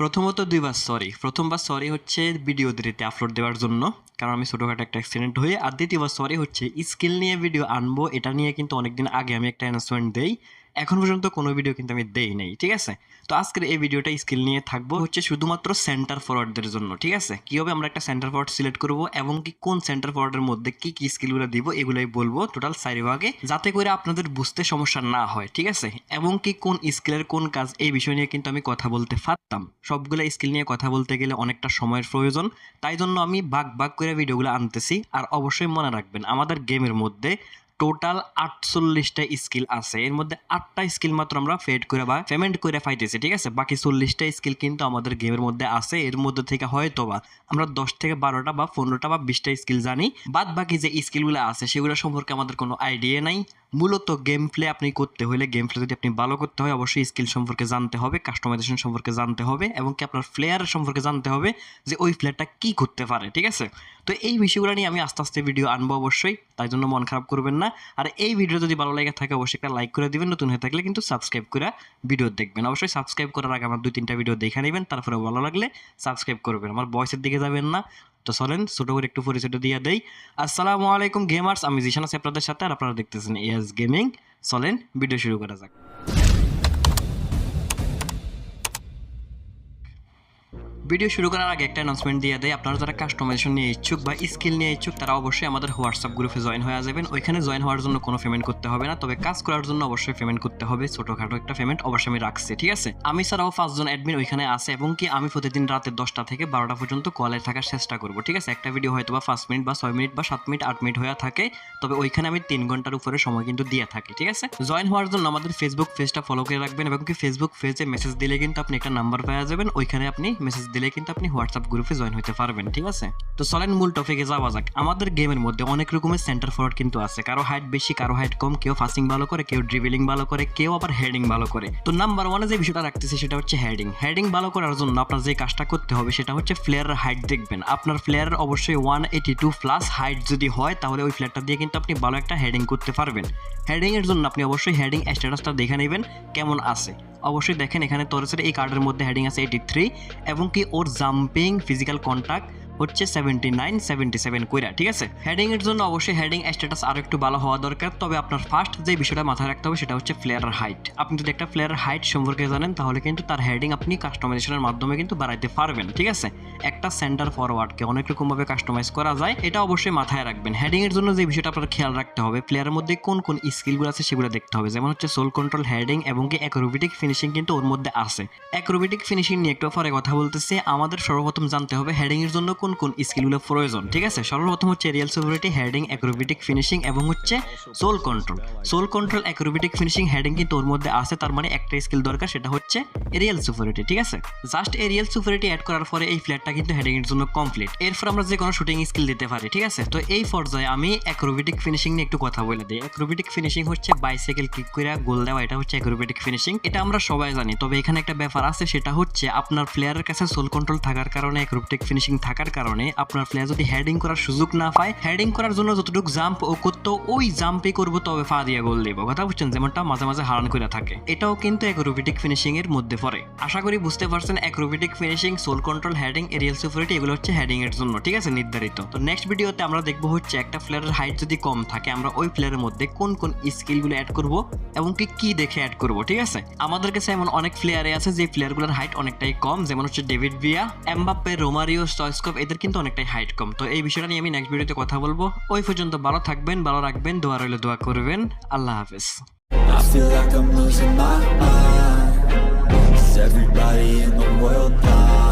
প্রথমত দুইবার সরি প্রথমবার সরি হচ্ছে ভিডিও দেরিতে আপলোড দেওয়ার জন্য, কারণ আমি ছোটোখাটো একটা অ্যাক্সিডেন্ট হয়ে, আর দ্বিতীয়বার সরি হচ্ছে স্কিল নিয়ে ভিডিও আনব, এটা নিয়ে কিন্তু অনেকদিন আগে আমি একটা অ্যানাউন্সমেন্ট দেই। এখন পর্যন্ত কোনো ভিডিও কিন্তু আমি দেই নাই, ঠিক আছে? তো আজকের এই ভিডিওটা স্কিল নিয়ে থাকব হচ্ছে শুধুমাত্র সেন্টার ফরওয়ার্ডদের জন্য, ঠিক আছে? কীভাবে আমরা একটা সেন্টার ফরওয়ার্ড সিলেক্ট করব এবং কি কোন সেন্টার ফরওয়ার্ডের মধ্যে কি কি স্কিলগুলো দিব, এগুলোই বলব টোটাল চারি ভাগে, যাতে করে আপনাদের বুঝতে সমস্যা না হয়, ঠিক আছে? এবং কি কোন স্কিলের কোন কাজ এই বিষয় নিয়ে কিন্তু আমি কথা বলতে পারতাম। সবগুলো স্কিল নিয়ে কথা বলতে গেলে অনেকটা সময়ের প্রয়োজন, তাই জন্য আমি ভাগ ভাগ করে ভিডিওগুলো আনতেছি। আর অবশ্যই মনে রাখবেন, আমাদের গেমের মধ্যে টোটাল আটচল্লিশটা স্কিল আছে। এর মধ্যে আটটা স্কিল মাত্র আমরা ফেড করে বা পেমেন্ট করে পাইতেছি, ঠিক আছে? বাকি চল্লিশটা স্কিল কিন্তু আমাদের গেমের মধ্যে আছে। এর মধ্যে থেকে হয়তো বা আমরা দশ থেকে বারোটা বা পনেরোটা বা বিশটা স্কিল জানি। বাদ বাকি যে স্কিলগুলো আছে, সেগুলো সম্পর্কে আমাদের কোনো আইডিয়া নাই। মূলত গেম প্লে আপনি করতে হলে গেম প্লে যদি আপনি ভালো করতে হয়, অবশ্যই স্কিল সম্পর্কে জানতে হবে কাস্টমাইজেশন সম্পর্কে জানতে হবে এবং কি আপনার প্লেয়ার সম্পর্কে জানতে হবে যে ওই প্লেয়ারটা কী করতে পারে, ঠিক আছে? তো এই বিষয়গুলো নিয়ে আমি আস্তে আস্তে ভিডিও আনব অবশ্যই, তাই জন্য মন খারাপ করবেন না। আর এই ভিডিও যদি ভালো লাগে থাকে, অবশ্যই একটা লাইক করে দিবেন, নতুন হয়ে থাকলে কিন্তু সাবস্ক্রাইব করে ভিডিও দেখবেন। অবশ্যই সাবস্ক্রাইব করার আগে আমার দুই তিনটা ভিডিও দেখে নেবেন তারপরে ভালো লাগলে সাবস্ক্রাইব করবেন। আমার বয়সের দিকে যাবেন না। তো চলেন ছোটো করে একটু পরিচয়টা দিয়ে দেই। আসসালামু আলাইকুম গেমার্স আমি জিশান আছি আপনাদের সাথে আর আপনারা দেখতেছেন এস গেমিং। চলেন ভিডিও শুরু করা যাক। ভিডিও শুরু করার আগে একটা অ্যানাউন্সমেন্ট দিয়ে দেয় আপনারা যারা কাস্টমাইজেশন নিয়ে ইচ্ছুক বা স্কিল নিয়ে ইচ্ছুক, তারা অবশ্যই আমাদের হোয়াটসঅ্যাপ গ্রুপে জয়েন হয়ে যাবেন। ওইখানে জয়েন হওয়ার জন্য কোনো পেমেন্ট করতে হবে না। তবে কাজ করার জন্য অবশ্যই পেমেন্ট করতে হবে। ছোটোখাটো একটা পেমেন্ট অবশ্যই আমি রাখছি, ঠিক আছে? আমি ছাড়াও পাঁচজন অ্যাডমিন ওইখানে আছে এবং কি আমি প্রতিদিন রাতে দশটা থেকে বারোটা পর্যন্ত কলে থাকার চেষ্টা করব, ঠিক আছে? একটা ভিডিও হয়তো বা পাঁচ মিনিট বা ছয় মিনিট বা সাত মিনিট আট মিনিট হয়ে থাকে। তবে ওইখানে আমি তিন ঘণ্টার উপরে সময় কিন্তু দিয়ে থাকি, ঠিক আছে? জয়েন হওয়ার জন্য আমাদের ফেসবুক পেজটা ফলো করে রাখবেন এবং কি ফেসবুক পেজে মেসেজ দিলে কিন্তু আপনি একটা নাম্বার পাওয়া যাবেন। ওইখানে আপনি মেসেজ দিলে কিন্তু আপনি হোয়াটসঅ্যাপ গ্রুপে জয়েন হতে পারবেন, ঠিক আছে? তো চলেন মূল টপিকে যাওয়া যাক। আমাদের গেমের মধ্যে অনেক রকমের সেন্টার ফরওয়ার্ড কিন্তু আছে। কারও হাইট বেশি, কারও হাইট কম, কেউ ফাসিং ভালো করে, কেউ ড্রিবেলিং ভালো করে, কেউ আবার হেডিং ভালো করে। তো নাম্বার ওয়ানে যে বিষয়টা রাখতেছি সেটা হচ্ছে হেডিং হেডিং ভালো করার জন্য আপনার যে কাজটা করতে হবে সেটা হচ্ছে প্লেয়ারের হাইট দেখবেন। আপনার প্লেয়ারের অবশ্যই one eighty two plus height যদি হয়, তাহলে ওই প্লেয়ারটা দিয়ে কিন্তু আপনি ভালো একটা হেডিং করতে পারবেন। হেডিং এর জন্য আপনি অবশ্যই হেডিং স্ট্যাটাসটা দেখে নেবেন, কেমন আছে। অবশ্যই দেখেন এখানে তোরেসের এই কার্ডের মধ্যে হেডিং আছে এইটি থ্রি এবং কি ওর জাম্পিং ফিজিক্যাল কন্ট্যাক্ট হচ্ছে সেভেন্টি নাইন সেভেন্টি সেভেন কইরা, ঠিক আছে? হেডিং এর জন্য অবশ্যই হেডিং স্ট্যাটাস আরও একটু ভালো হওয়া দরকার। তবে আপনার ফার্স্ট যে বিষয়টা মাথায় রাখতে হবে সেটা হচ্ছে প্লেয়ারের হাইট আপনি যদি একটা প্লেয়ারের হাইট সম্পর্কে জানেন, তাহলে কিন্তু তার হেডিং আপনি কাস্টমাইজেশনের মাধ্যমে কিন্তু বাড়াইতে পারবেন, ঠিক আছে? একটা সেন্টার ফরওয়ার্ডকে অনেক রকমভাবে কাস্টমাইজ করা যায়, এটা অবশ্যই মাথায় রাখবেন। হেডিং এর জন্য যে বিষয়টা আপনার খেয়াল রাখতে হবে প্লেয়ারের মধ্যে কোন কোন স্কিলগুলো আছে সেগুলো দেখতে হবে। যেমন হচ্ছে সোল কন্ট্রোল হেডিং এবং কি অ্যাক্রোবিটিক ফিনিশিং কিন্তু ওর মধ্যে আছে। অ্যাক্রোবিটিক ফিনিশিং নিয়ে একটু পরে কথা বলতেছি। আমাদের সর্বপ্রথম জানতে হবে হেডিং এর জন্য কোন কোন কোন স্কিলগুলো প্রয়োজন, ঠিক আছে? সর্বপ্রথম হচ্ছে real security heading acrobatic finishing এবং হচ্ছে sole control sole control acrobatic finishing heading কিন্তু ওর মধ্যে আছে, তার মানে একটা স্কিল দরকার, সেটা হচ্ছে রিয়েল সিকিউরিটি ঠিক আছে? জাস্ট এই রিয়েল সিকিউরিটি অ্যাড করার পরে এই ফ্ল্যাটটা কিন্তু হেডিং এর জন্য কমপ্লিট এরপর আমরা যে কোনো শুটিং স্কিল দিতে পারি, ঠিক আছে? তো এই পর্যায়ে আমি অ্যাক্রোবিটিক ফিনিশিং নিয়ে একটু কথা বলে দিই। অ্যাক্রোবিটিক ফিনিশিং হচ্ছে বাইসাইকেল কিক করে গোল দেওয়া, এটা হচ্ছে অ্যাক্রোবিটিক ফিনিশিং এটা আমরা সবাই জানি, তবে এখানে একটা ব্যাপার আছে, সেটা হচ্ছে আপনার প্লেয়ারের কাছে সোল কন্ট্রোল থাকার কারণে অ্যাক্রোবিটিক ফিনিশিং থাকার কারণে আপনার প্লেয়ার যদি হেডিং করার সুযোগ না পায় হেডিং করার জন্য যতটুকু জাম্প ও করতো, ওই জাম্পই করব, তবে ফা দিয়ে গোল দিব কথা বুঝছেন? যেমনটা মাঝে মাঝে হারান করে থাকে। এটাও কিন্তু অ্যাক্রোবিটিক ফিনিশিং এর মধ্যে পড়ে। আশা করি বুঝতে পারছেন acrobatic finishing sole control heading aerial security এগুলো হচ্ছে হেডিং এর জন্য। ঠিক আছে? নির্ধারিত। তো নেক্সট ভিডিওতে আমরা দেখব হচ্ছে একটা প্লেয়ারের হাইট যদি কম থাকে, আমরা ওই প্লেয়ারের মধ্যে কোন কোন স্কিলগুলো অ্যাড করব এবং কি কি দেখে অ্যাড করব, ঠিক আছে? আমাদের কাছে এমন অনেক প্লেয়ারে আছে, যে প্লেয়ারগুলোর হাইট অনেকটাই কম। যেমন হচ্ছে ডেভিড ভিয়া, এমবাপ্পে, রোমারিও, স্টয়স্কোপ এদের কিন্তু অনেকটাই হাইট কম। তো এই বিষয়টা নিয়ে আমি নেক্সট ভিডিওতে কথা বলব। ওই পর্যন্ত ভালো থাকবেন, ভালো রাখবেন, দোয়া রইলে, দোয়া করবেন। আল্লাহ হাফেজ। Everybody in the world?